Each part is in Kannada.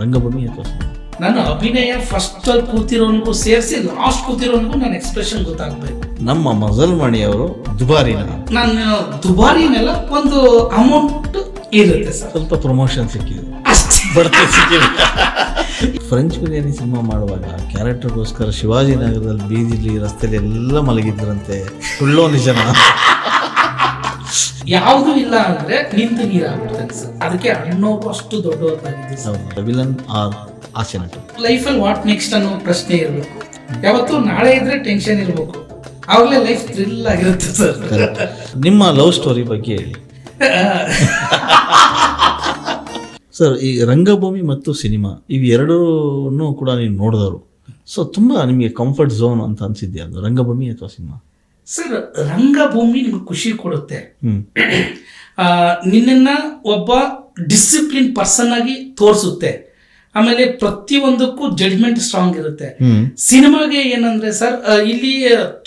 ರಂಗಭೂಮಿ ಅಥವಾ ನಾನು ನನ್ನ ಅಭಿನಯ ಫಸ್ಟ್ ಅಲ್ಲಿ ಕೂತಿರೋನ್ಗೂ ಸೇರಿಸಿ ಲಾಸ್ಟ್ ಕೂತಿರೋನ್ಗೂ ನನ್ನ ಎಕ್ಸ್ಪ್ರೆಷನ್ ಗೊತ್ತಾಗ್ಬೇಕು. ನಮ್ಮ ಮಜಲ್ ಮಣಿಯವರು ದುಬಾರಿನ. ನಾನು ದುಬಾರಿನೆಲ್ಲ ಒಂದು ಅಮೌಂಟ್ ಇರುತ್ತೆ ಸರ್. ಸ್ವಲ್ಪ ಪ್ರಮೋಷನ್ ಸಿಕ್ಕಿದೆ. ಬಡ್ತಿ ಸಿಕ್ಕಿದೆ. ಫ್ರೆಂಚ್ ಬಿರಿಯಾನಿ ಸಿನಿಮಾ ಮಾಡುವಾಗ ಕ್ಯಾರೆಕ್ಟರ್ಗೋಸ್ಕರ ಶಿವಾಜಿನಗರದಲ್ಲಿ ಬೀದಿಲಿ ರಸ್ತೆಯಲ್ಲಿ ಎಲ್ಲ ಮಲಗಿದ್ರಂತೆ. ಸುಳ್ಳೋ ನಿಜನ? ಯಾವುದು ಇಲ್ಲ ಅಂದ್ರೆ ನಿಂತು ನೀರಾಗ್ಬಿಡ್ತಾರೆ ಸರ್ ಅದಕ್ಕೆ ಅಣ್ಣವರು ಅಷ್ಟು ದೊಡ್ಡದಾಗಿದೆ. ಸರ್ ವಿಲನ್ ಆರ್ ಆಸೆ ನಟ ಲೈಫಲ್ಲಿ ವಾಟ್ ನೆಕ್ಸ್ಟ್ ಅನ್ನೋ ಪ್ರಶ್ನೆ ಇರಬೇಕು. ಯಾವತ್ತು ನಾಳೆ ಇದ್ರೆ ಟೆನ್ಷನ್ ಇರಬೇಕು. ಆವಾಗಲೇ ಲೈಫ್ ಥ್ರಿಲ್ ಆಗಿರುತ್ತೆ ಸರ್ ನಿಮ್ಮ ಲವ್ ಸ್ಟೋರಿ ಬಗ್ಗೆ ಹೇಳಿ. ಸರ್ ಈ ರಂಗಭೂಮಿ ಮತ್ತು ಸಿನಿಮಾ ಇವು ಎರಡೂ ಕೂಡ ನೀವು ನೋಡಿದವರು. ಸೊ ತುಂಬ ನಿಮಗೆ ಕಂಫರ್ಟ್ ಝೋನ್ ಅಂತ ಅನ್ಸಿದ್ಯಾ ಅದು ರಂಗಭೂಮಿ ಅಥವಾ ಸಿನಿಮಾ ಸರ್ ರಂಗಭೂಮಿ ನಿಮ್ಗೆ ಖುಷಿ ಕೊಡುತ್ತೆ. ನಿನ್ನನ್ನು ಒಬ್ಬ ಡಿಸಿಪ್ಲಿನ್ ಪರ್ಸನ್ ಆಗಿ ತೋರಿಸುತ್ತೆ. ಆಮೇಲೆ ಪ್ರತಿಯೊಂದಕ್ಕೂ ಜಡ್ಜ್ಮೆಂಟ್ ಸ್ಟ್ರಾಂಗ್ ಇರುತ್ತೆ. ಸಿನಿಮಾಗೆ ಏನಂದ್ರೆ ಸರ್ ಇಲ್ಲಿ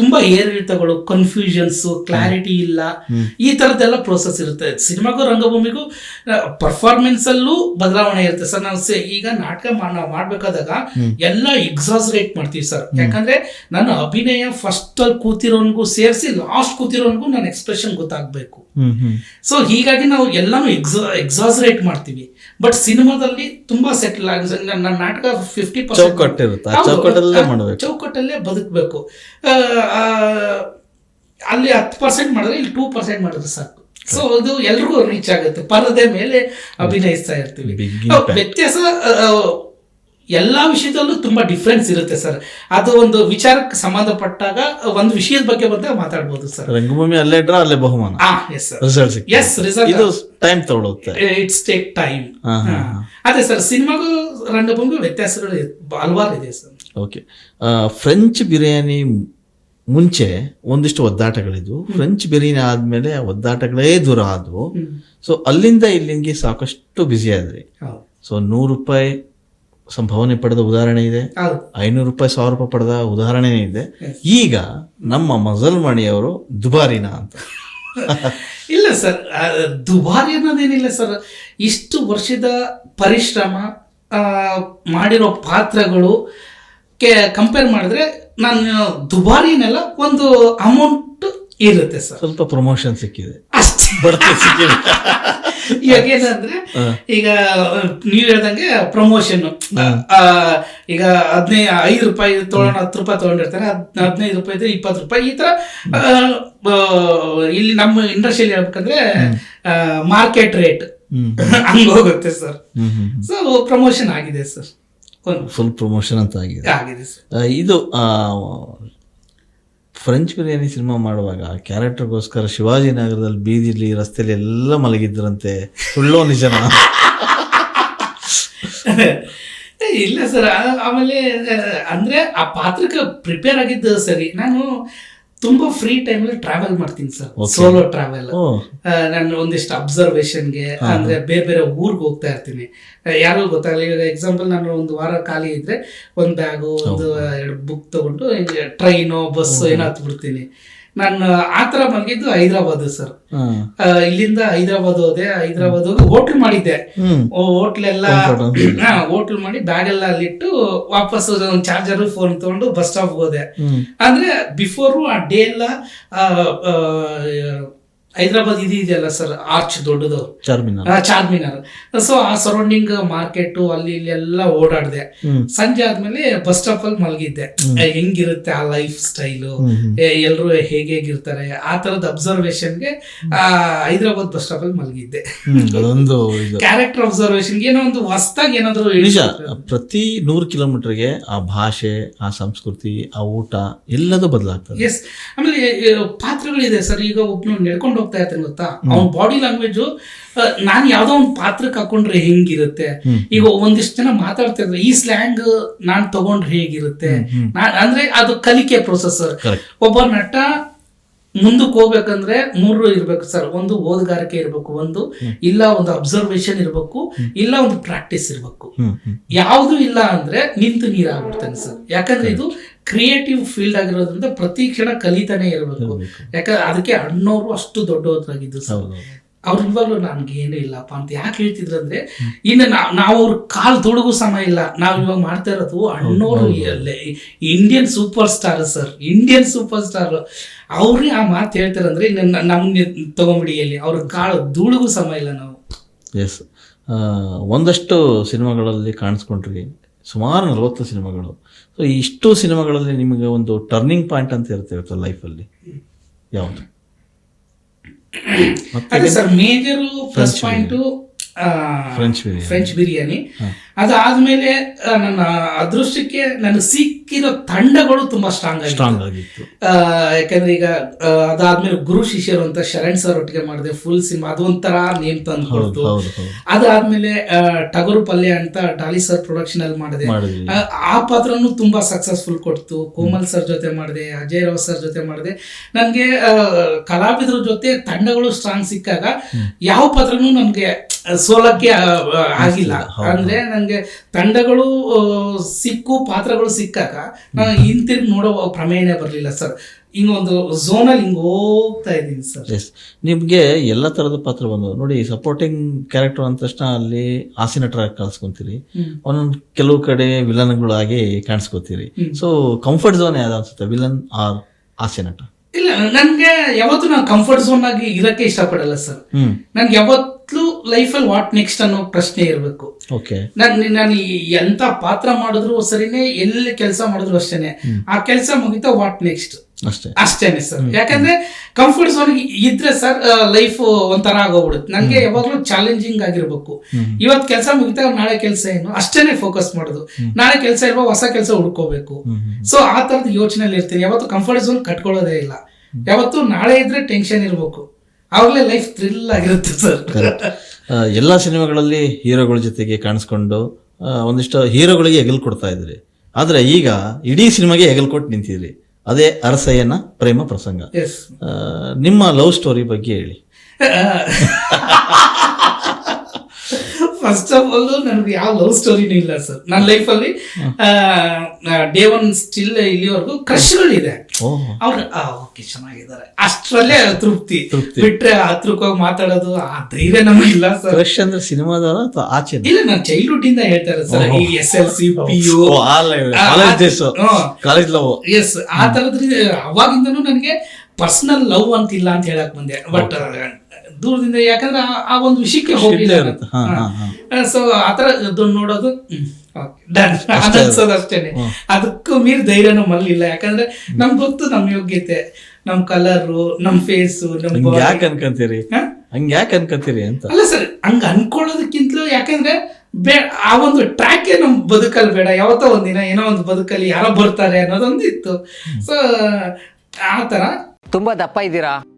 ತುಂಬಾ ಏರಿಳಿತಗಳು ಕನ್ಫ್ಯೂಷನ್ಸ್ ಕ್ಲಾರಿಟಿ ಇಲ್ಲ. ಈ ತರದೆಲ್ಲ ಪ್ರೋಸೆಸ್ ಇರುತ್ತೆ. ಸಿನಿಮಾಗೂ ರಂಗಭೂಮಿಗೂ ಪರ್ಫಾರ್ಮೆನ್ಸ್ ಅಲ್ಲೂ ಬದಲಾವಣೆ ಇರುತ್ತೆ. ಸರ್ ನಾನು ಈಗ ನಾಟಕ ನಾವು ಮಾಡ್ಬೇಕಾದಾಗ ಎಲ್ಲ ಎಕ್ಸಾಸರೇಟ್ ಮಾಡ್ತೀವಿ ಸರ್ ಯಾಕಂದ್ರೆ ನನ್ನ ಅಭಿನಯ ಫಸ್ಟ್ ಅಲ್ಲಿ ಕೂತಿರೋನ್ಗೂ ಸೇರಿಸಿ ಲಾಸ್ಟ್ ಕೂತಿರೋನ್ಗೂ ನನ್ನ ಎಕ್ಸ್ಪ್ರೆಷನ್ ಗೊತ್ತಾಗ್ಬೇಕು. ಸೊ ಹೀಗಾಗಿ ನಾವು ಎಲ್ಲಾನು ಎಕ್ಸಾ ಎಕ್ಸಾಸರೇಟ್ ಮಾಡ್ತೀವಿ. ಬಟ್ ಸಿನಿಮಾದಲ್ಲಿ ತುಂಬಾ ಸೆಟಲ್ ಆಗಿ ನನ್ನ ನಾಟಕ ಫಿಫ್ಟಿ. ಆ ಚೌಕಟ್ಟಲ್ಲೇ ಮಾಡಬೇಕು. ಚೌಕಟ್ಟಲ್ಲೇ ಬದುಕಬೇಕು. ಅಲ್ಲಿ ಹತ್ತು ಪರ್ಸೆಂಟ್ ಮಾಡಿದ್ರೆ ಇಲ್ಲಿ ಟೂ ಪರ್ಸೆಂಟ್ ಮಾಡಿದ್ರೆ ಸಾಕು. ಸೊ ಅದು ಎಲ್ರಿಗೂ ರೀಚ್ ಆಗುತ್ತೆ. ಪರದೆ ಮೇಲೆ ಅಭಿನಯಿಸ್ತಾ ಇರ್ತೀವಿ. ವ್ಯತ್ಯಾಸ ಎಲ್ಲಾ ವಿಷಯದಲ್ಲೂ ತುಂಬಾ ಡಿಫ್ರೆನ್ಸ್ ಇರುತ್ತೆ ಸರ್ ಅದು ಒಂದು ವಿಚಾರಕ್ಕೆ ಸಂಬಂಧಪಟ್ಟಾಗ ಒಂದು ವಿಷಯದ ಬಗ್ಗೆ ಬಂದಾಗ ಮಾತಾಡ್ಬೋದು ಸರ್ ರಂಗಭೂಮಿ ಅಲ್ಲೇ ಇಟ್ರ ಅಲ್ಲೇ ಬಹುಮಾನ. ಎಸ್ ರಿಸಲ್ಟ್ ಎಸ್ ರಿಸಲ್ಟ್ ಇದು ಟೈಮ್ ತಗೊಳುತ್ತೆ ಇಟ್ಸ್ ಟೇಕ್ ಟೈಮ್. ಅದೇ ಸರ್ ಸಿನಿಮಾಗೂ ರಂಗಭೂಮಿ ವ್ಯತ್ಯಾಸಗಳು ಹಲವಾರು ಇದೆ ಸರ್ ಓಕೆ ಫ್ರೆಂಚ್ ಬಿರಿಯಾನಿ ಮುಂಚೆ ಒಂದಿಷ್ಟು ಒದ್ದಾಟಗಳಿದ್ವು. ಫ್ರೆಂಚ್ ಬಿರಿಯಾನಿ ಆದ್ಮೇಲೆ ಒದ್ದಾಟಗಳೇ ದೂರ ಆದವು. ಸೊ ಅಲ್ಲಿಂದ ಇಲ್ಲಿಗೆ ಸಾಕಷ್ಟು ಬ್ಯುಸಿ ಆದ್ರಿ. ಸೊ ನೂರು ರೂಪಾಯಿ ಸಂಭಾವನೆ ಪಡೆದ ಉದಾಹರಣೆ ಇದೆ. ಐನೂರು ರೂಪಾಯಿ ಸಾವಿರ ರೂಪಾಯಿ ಪಡೆದ ಉದಾಹರಣೆ ಇದೆ. ಈಗ ನಮ್ಮ ಮಜಲ್ ಮಣಿಯವರು ದುಬಾರಿನ ಅಂತ. ಇಲ್ಲ ಸರ್ ದುಬಾರಿ ಅನ್ನೋದೇನಿಲ್ಲ ಸರ್. ಇಷ್ಟು ವರ್ಷದ ಪರಿಶ್ರಮ ಮಾಡಿರೋ ಪಾತ್ರಗಳು ಕೆ ಕಂಪೇರ್ ಮಾಡಿದ್ರೆ ನಾನು ದುಬಾರಿನೆಲ್ಲ ಒಂದು ಅಮೌಂಟ್ ಇರುತ್ತೆ ಸರ್. ಸ್ವಲ್ಪ ಪ್ರಮೋಷನ್ ಸಿಕ್ಕಿದೆ. ಅಷ್ಟೇ. ಬಡ್ತಿ ಸಿಕ್ಕಿದೆ. ಇವಾಗ ಏನಂದ್ರೆ ಈಗ ನೀವ್ ಹೇಳ್ದಂಗೆ ಪ್ರಮೋಷನ್ ಈಗ ಹದಿನೈದು ಐದು ರೂಪಾಯಿ ತೊಗೊಂಡು ಹತ್ತು ರೂಪಾಯಿ ತಗೊಂಡಿರ್ತಾರೆ ಹದ್- ಹದಿನೈದು ರೂಪಾಯಿ ಇಪ್ಪತ್ತು ರೂಪಾಯಿ. ಈ ತರ ಇಲ್ಲಿ ನಮ್ಮ ಇಂಡಸ್ಟ್ರಿಯಲ್ಲಿ ಹೇಳ್ಬೇಕಂದ್ರೆ ಮಾರ್ಕೆಟ್ ರೇಟ್ ಹಂಗ ಹೋಗುತ್ತೆ ಸರ್. ಸೊ ಪ್ರಮೋಷನ್ ಆಗಿದೆ ಸರ್. ಫುಲ್ ಪ್ರಮೋಷನ್ ಅಂತ ಆಗಿದೆ. ಆಗಿದೆ ಸರ್. ಇದು ಫ್ರೆಂಚ್ ಬಿರಿಯಾನಿ ಸಿನಿಮಾ ಮಾಡುವಾಗ ಕ್ಯಾರೆಕ್ಟರ್ಗೋಸ್ಕರ ಶಿವಾಜಿನಗರದಲ್ಲಿ ಬೀದಿಲಿ ರಸ್ತೆಯಲ್ಲಿ ಎಲ್ಲ ಮಲಗಿದ್ರಂತೆ ಸುಳ್ಳೋ ನಿಜನ? ಇಲ್ಲ ಸರ್ ಆಮೇಲೆ ಅಂದ್ರೆ ಆ ಪಾತ್ರಕ್ಕೆ ಪ್ರಿಪೇರ್ ಆಗಿದ್ದು ಸರಿ. ನಾನು ತುಂಬಾ ಫ್ರೀ ಟೈಮ್ ಅಲ್ಲಿ ಟ್ರಾವೆಲ್ ಮಾಡ್ತೀನಿ ಸರ್ ಸೋಲೋ ಟ್ರಾವೆಲ್ ನಾನು ಒಂದಿಷ್ಟು ಅಬ್ಸರ್ವೇಷನ್ಗೆ ಅಂದ್ರೆ ಬೇರೆ ಬೇರೆ ಊರಿಗೆ ಹೋಗ್ತಾ ಇರ್ತೀನಿ. ಯಾರು ಗೊತ್ತಾಗಲಿ ಈಗ ಎಕ್ಸಾಂಪಲ್ ನಾನು ಒಂದು ವಾರ ಖಾಲಿ ಇದ್ರೆ ಒಂದು ಬ್ಯಾಗು ಒಂದು ಎರಡು ಬುಕ್ ತಗೊಂಡು ಟ್ರೈನು ಬಸ್ಸು ಏನೋ ಹತ್ತು ಬಿಡ್ತೀನಿ. ನಾನು ಆತರ ಬಂದಿದ್ದು ಹೈದರಾಬಾದ್ ಸರ್. ಇಲ್ಲಿಂದ ಹೈದ್ರಾಬಾದ್ ಹೋದೆ ಹೈದ್ರಾಬಾದ್ ಹೋಗಿ ಹೋಟ್ಲ್ ಮಾಡಿದ್ದೆ. ಹ್ಮ್. ಹೋಟ್ಲ್ ಎಲ್ಲ ಹೋಟ್ಲ್ ಮಾಡಿ ಬ್ಯಾಗ್ ಎಲ್ಲ ಅಲ್ಲಿಟ್ಟು ವಾಪಸ್ ಒಂದು ಚಾರ್ಜರ್ ಫೋನ್ ತಗೊಂಡು ಬಸ್ ಸ್ಟಾಪ್ ಹೋದೆ. ಅಂದ್ರೆ ಬಿಫೋರು ಆ ಡೇ ಎಲ್ಲ ಹೈದ್ರಾಬಾದ್ ಇದು ಇದೆಯಲ್ಲ ಸರ್ ಆರ್ಚ್ ದೊಡ್ಡದು. ಚಾರ್ಮಿನಾರ್ ಚಾರ್ಮಿನಾರ್ ಸೊ ಆ ಸರೌಂಡಿಂಗ್ ಮಾರ್ಕೆಟ್ ಅಲ್ಲಿ ಇಲ್ಲಿ ಎಲ್ಲ ಓಡಾಡಿದೆ. ಸಂಜೆ ಆದ್ಮೇಲೆ ಬಸ್ ಸ್ಟಾಪ್ ಅಲ್ಲಿ ಮಲಗಿದ್ದೆ. ಹೆಂಗಿರುತ್ತೆ ಆ ಲೈಫ್ ಸ್ಟೈಲು. ಎಲ್ರು ಹೇಗೆ ಹೇಗಿರ್ತಾರೆ? ಆ ತರದ ಅಬ್ಸರ್ವೇಷನ್ಗೆ ಹೈದ್ರಾಬಾದ್ ಬಸ್ ಸ್ಟಾಪ್ ಅಲ್ಲಿ ಮಲಗಿದ್ದೆ. ಅದೊಂದು ಕ್ಯಾರೆಕ್ಟರ್ ಅಬ್ಸರ್ವೇಷನ್ ಏನೋ ಒಂದು ಹೊಸ್ದಾಗಿ ಏನಾದ್ರು ನಿಜ ಪ್ರತಿ ನೂರು ಕಿಲೋಮೀಟರ್ಗೆ ಆ ಭಾಷೆ ಆ ಸಂಸ್ಕೃತಿ ಆ ಊಟ ಎಲ್ಲದೂ ಬದಲಾಗ್ತದೆ. ಎಸ್ ಆಮೇಲೆ ಪಾತ್ರಗಳಿದೆ ಸರ್. ಈಗ ಒಬ್ನು ನಡ್ಕೊಂಡು ಹೋಗ್ತಾ ಇರ್ತೇನೆ ಗೊತ್ತಾ? ಅವ್ನ ಬಾಡಿ ಲ್ಯಾಂಗ್ವೇಜ್ ನಾನು ಯಾವ್ದೋ ಒಂದು ಪಾತ್ರಕ್ಕೆ ಹಾಕೊಂಡ್ರೆ ಹೆಂಗಿರುತ್ತೆ? ಈಗ ಒಂದಿಷ್ಟು ಜನ ಮಾತಾಡ್ತಾ ಇದ್ರೆ ಈ ಸ್ಲ್ಯಾಂಗ್ ನಾನ್ ತಗೊಂಡ್ರೆ ಹೇಗಿರುತ್ತೆ? ನಾನ್- ಅಂದ್ರೆ ಅದು ಕಲಿಕೆ ಪ್ರೊಸೆಸ್. ಒಬ್ಬ ನಟ ಮುಂದಕ್ಕೆ ಹೋಗ್ಬೇಕಂದ್ರೆ ಮೂರು ಇರ್ಬೇಕು ಸರ್. ಒಂದು ಓದ್ಗಾರಿಕೆ ಇರಬೇಕು ಒಂದು ಇಲ್ಲ ಒಂದು ಅಬ್ಸರ್ವೇಶನ್ ಇರಬೇಕು ಇಲ್ಲ ಒಂದು ಪ್ರಾಕ್ಟೀಸ್ ಇರಬೇಕು. ಯಾವುದು ಇಲ್ಲ ಅಂದ್ರೆ ನಿಂತು ನೀರಾಗ್ಬಿಡ್ತಾನೆ ಸರ್. ಯಾಕಂದ್ರೆ ಇದು ಕ್ರಿಯೇಟಿವ್ ಫೀಲ್ಡ್ ಆಗಿರೋದ್ರಿಂದ ಪ್ರತಿ ಕ್ಷಣ ಕಲಿತಾನೆ ಇರಬೇಕು. ಯಾಕಂದ್ರೆ ಅದಕ್ಕೆ ಅಣ್ಣವರು ಅಷ್ಟು ದೊಡ್ಡವರಾಗಿದ್ದು ಸರ್. ಅವ್ರ ಇವಾಗಲೂ ನನ್ಗೆ ಏನೂ ಇಲ್ಲಪ್ಪ ಅಂತ ಯಾಕೆ ಹೇಳ್ತಿದ್ರು ಅಂದ್ರೆ ಇನ್ನು ನಾವು ನಾವು ಅವ್ರ ಕಾಲ್ ತೊಡಗು ಸಮಯ ಇಲ್ಲ. ನಾವು ಇವಾಗ ಮಾಡ್ತಾ ಇರೋದು ಅಣ್ಣೋರು Indian super star sir. Indian super star ಅವ್ರಿಗೆ ಆ ಮಾತು ಹೇಳ್ತಾರಂದ್ರೆ ಇನ್ನು ನ- ನಮ್ಗೆ ತಗೊಂಬಿಡಿ ಅಲ್ಲಿ ಅವ್ರ ಕಾಳು ಧೂಳಿಗೂ ಸಮಯ ಇಲ್ಲ ನಾವು. ಎಸ್ ಒಂದಷ್ಟು ಸಿನಿಮಾಗಳಲ್ಲಿ ಕಾಣಿಸ್ಕೊಂಡ್ರಿ. ಸುಮಾರು ನಲವತ್ತು ಸಿನಿಮಾಗಳು. ಸೊ ಇಷ್ಟು ಸಿನಿಮಾಗಳಲ್ಲಿ ನಿಮಗೆ ಒಂದು ಟರ್ನಿಂಗ್ ಪಾಯಿಂಟ್ ಅಂತ ಇರುತ್ತೆ ಲೈಫಲ್ಲಿ ಯಾವುದು? Sir major plus point French biryani. ಅದಾದ್ಮೇಲೆ ನನ್ನ ಅದೃಷ್ಟಕ್ಕೆ ನನಗೆ ಸಿಕ್ಕಿರೋ ತಂಡಗಳು ತುಂಬಾ ಸ್ಟ್ರಾಂಗ್ ಸ್ಟ್ರಾಂಗ್ ಆಗಿತ್ತು. ಯಾಕಂದ್ರೆ ಈಗ ಅದಾದ್ಮೇಲೆ ಗುರು ಶಿಷ್ಯರು ಅಂತ ಶರಣ್ ಸರ್ ಒಟ್ಟಿಗೆ ಮಾಡಿದೆ ಫುಲ್ ಸಿನಿಮಾ ಅದೊಂಥರ ನೇಮ್ ತಂದು ಕೊಡ್ತು. ಅದಾದ್ಮೇಲೆ ಟಗರು ಪಲ್ಯ ಅಂತ ಡಾಲಿ ಸರ್ ಪ್ರೊಡಕ್ಷನ್ ಅಲ್ಲಿ ಮಾಡಿದೆ. ಆ, ಆ ಪಾತ್ರನು ತುಂಬಾ ಸಕ್ಸಸ್ಫುಲ್ ಕೊಡ್ತು. ಕೋಮಲ್ ಸರ್ ಜೊತೆ ಮಾಡಿದೆ ಅಜಯ್ ರಾವ್ ಸರ್ ಜೊತೆ ಮಾಡಿದೆ. ನನಗೆ ಕಲಾವಿದರ ಜೊತೆ ತಂಡಗಳು ಸ್ಟ್ರಾಂಗ್ ಸಿಕ್ಕಾಗ ಯಾವ ಪಾತ್ರನೂ ನನ್ಗೆ ಸೋಲಕ್ಕೆ ಆಗಿಲ್ಲ. ಅಂದ್ರೆ ನಂಗೆ ತಂಡಗಳು ಸಿಕ್ಕು ಪಾತ್ರಗಳು ಸಿಕ್ಕಾಕ ನಾನು ಹಿಂತಿರುಗಿ ನೋಡೋ ಪ್ರಮೇಯನೇ ಬರಲಿಲ್ಲ ಸರ್. ಹಿಂಗೊಂದು ಝೋನಲ್ಲಿ ಹಿಂಗ್ ಹೋಗ್ತಾ ಇದ್ದೀನಿ ಸರ್. ಎಸ್ ನಿಮಗೆ ಎಲ್ಲ ಥರದ ಪಾತ್ರ ಬಂದವು. ನೋಡಿ ಸಪೋರ್ಟಿಂಗ್ ಕ್ಯಾರೆಕ್ಟರ್ ಅಂದ ತಕ್ಷಣ ಅಲ್ಲಿ ಹಾಸ್ಯ ನಟರಾಗಿ ಕಾಣಿಸ್ಕೊಂತೀರಿ. ಒಂದೊಂದು ಕೆಲವು ಕಡೆ ವಿಲನ್ಗಳಾಗಿ ಕಾಣಿಸ್ಕೊತೀರಿ. ಸೊ ಕಂಫರ್ಟ್ ಝೋನ್ ಯಾವ್ದು ಅನ್ಸುತ್ತೆ? ವಿಲನ್ ಆರ್ ಹಾಸ್ಯ ನಟ ಇಲ್ಲ ನನಗೆ ಯಾವತ್ತೂ ನಾನು ಕಂಫರ್ಟ್ ಝೋನ್ ಆಗಿ ಇರಕ್ಕೆ ಇಷ್ಟಪಡಲ್ಲ ಸರ್. ನನ್ಗೆ ಯಾವತ್ತೂ ಲೈಫಲ್ಲಿ ವಾಟ್ ನೆಕ್ಸ್ಟ್ ಅನ್ನೋ ಪ್ರಶ್ನೆ ಇರಬೇಕು. ಓಕೆ ನಾನು ನಾನು ಎಂತ ಪಾತ್ರ ಮಾಡಿದ್ರು ಸರಿನೇ ಎಲ್ಲಿ ಕೆಲಸ ಮಾಡಿದ್ರು ಅಷ್ಟೇನೆ. ಆ ಕೆಲಸ ಮುಗಿತಾ ವಾಟ್ ನೆಕ್ಸ್ಟ್ ಅಷ್ಟೇ. ಅಷ್ಟೇನೆ ಸರ್ ಯಾಕಂದ್ರೆ ಕಂಫರ್ಟ್ ಝೋನ್ ಇದ್ರೆ ಸರ್ ಲೈಫ್ ಒಂಥರ ಆಗೋಗ್ಬಿಡುತ್ತೆ. ನಂಗೆ ಯಾವಾಗ್ಲೂ ಚಾಲೆಂಜಿಂಗ್ ಆಗಿರ್ಬೇಕು. ಇವತ್ ಕೆಲಸ ಮುಗಿತಾ ನಾಳೆ ಕೆಲಸ ಏನು? ಅಷ್ಟೇನೆ ಫೋಕಸ್ ಮಾಡೋದು. ನಾಳೆ ಕೆಲಸ ಇರುವ ಹೊಸ ಕೆಲಸ ಹುಡ್ಕೋಬೇಕು. ಸೊ ಆ ತರದ ಯೋಚನೆಯಲ್ಲಿ ಇರ್ತೀನಿ. ಯಾವತ್ತು ಕಂಫರ್ಟ್ ಝೋನ್ ಕಟ್ಕೊಳ್ಳೋದೇ ಇಲ್ಲ. ಯಾವತ್ತು ನಾಳೆ ಇದ್ರೆ ಟೆನ್ಷನ್ ಇರಬೇಕು. ಆವಾಗಲೇ ಲೈಫ್ ಥ್ರಿಲ್ ಆಗಿರುತ್ತೆ ಸರ್ ಎಲ್ಲ ಸಿನಿಮಾಗಳಲ್ಲಿ ಹೀರೋಗಳ ಜೊತೆಗೆ ಕಾಣಿಸ್ಕೊಂಡು ಒಂದಿಷ್ಟು ಹೀರೋಗಳಿಗೆ ಹೆಗಲು ಕೊಡ್ತಾ ಇದ್ರಿ. ಆದ್ರೆ ಈಗ ಇಡೀ ಸಿನಿಮಾಗೆ ಹೆಗಲು ಕೊಟ್ಟು ನಿಂತಿದ್ರಿ. ಅದೇ ಅರಸಯ್ಯನ ಪ್ರೇಮ ಪ್ರಸಂಗ. ನಿಮ್ಮ ಲವ್ ಸ್ಟೋರಿ ಬಗ್ಗೆ ಹೇಳಿ. ಫಸ್ಟ್ ಆಫ್ ಆಲ್ ನನಗೆ ಯಾವ ಲವ್ ಸ್ಟೋರಿನೂ ಇಲ್ಲ ಸರ್ ನನ್ನ ಲೈಫಲ್ಲಿ ಡೇ ಒನ್ ಸ್ಟಿಲ್ ಇಲ್ಲಿವರೆಗೂ ಕ್ರಶ್ಗಳಿದೆ ಇದೆ. ಅವ್ರು ಓಕೆ ಚೆನ್ನಾಗಿದ್ದಾರೆ. ಅಷ್ಟರಲ್ಲೇ ತೃಪ್ತಿ. ಬಿಟ್ರೆ ಹತ್ರಕ್ಕೆ ಹೋಗಿ ಮಾತಾಡೋದು ಆ ಧೈರ್ಯ ಇಲ್ಲ ಸರ್ ಕ್ರಶ್ ಅಂದ್ರೆ ಸಿನಿಮಾದವರ ಅಥವಾ ಆಚೆ ಇಲ್ಲ ನಾನು ಚೈಲ್ಡ್ಹುಡ್ ಇಂದ ಹೇಳ್ತಾರೆ ಸರ್ ಈ S L C P U college love is ಆ ತರದ್ರಿಂದ ಅವಾಗಿಂದನೂ ನನಗೆ ಪರ್ಸನಲ್ ಲವ್ ಅಂತಿಲ್ಲ ಅಂತ ಹೇಳಕ್ ಬಂದೆ. ಬಟ್ ದೂರದಿಂದ ಯಾಕಂದ್ರೆ ಆ- ಆ ಒಂದು ವಿಷಯಕ್ಕೆ ಹೋಗಿಲ್ಲ. ಸೊ ಆತರ ನೋಡೋದು ಡನ್ ಅನ್ಸೋದು ಅಷ್ಟೇನೆ. ಅದಕ್ಕೂ ಮೀರಿ ಧೈರ್ಯನೂ ಮಲ್ಲಿಲ್ಲ ಯಾಕಂದ್ರೆ ನಮ್ಗೆ ಗೊತ್ತು ನಮ್ ಯೋಗ್ಯತೆ ನಮ್ ಕಲರು ನಮ್ ಫೇಸು ನಮ್. ಯಾಕೆ ಅನ್ಕೊಂತೀರಿ? ಹಾ? ಹಂಗ ಯಾಕೆ ಅನ್ಕೊಂತೀರಿ ಅಂತ. ಅಲ್ಲ ಸರ್ ಹಂಗ ಅನ್ಕೊಳ್ಳೋದಕ್ಕಿಂತಲೂ ಯಾಕಂದ್ರೆ ಬೇ ಆ ಒಂದು ಟ್ರ್ಯಾಕ್ ನಮ್ ಬದುಕಲ್ಲಿ ಬೇಡ. ಯಾವತ್ತೋ ಒಂದಿನ ಏನೋ ಒಂದು ಬದುಕಲ್ಲಿ ಯಾರೋ ಬರ್ತಾರೆ ಅನ್ನೋದೊಂದು ಇತ್ತು ಸೊ ಆ ತರ ತುಂಬಾ ದಪ್ಪ ಇದ್ದೀರಾ?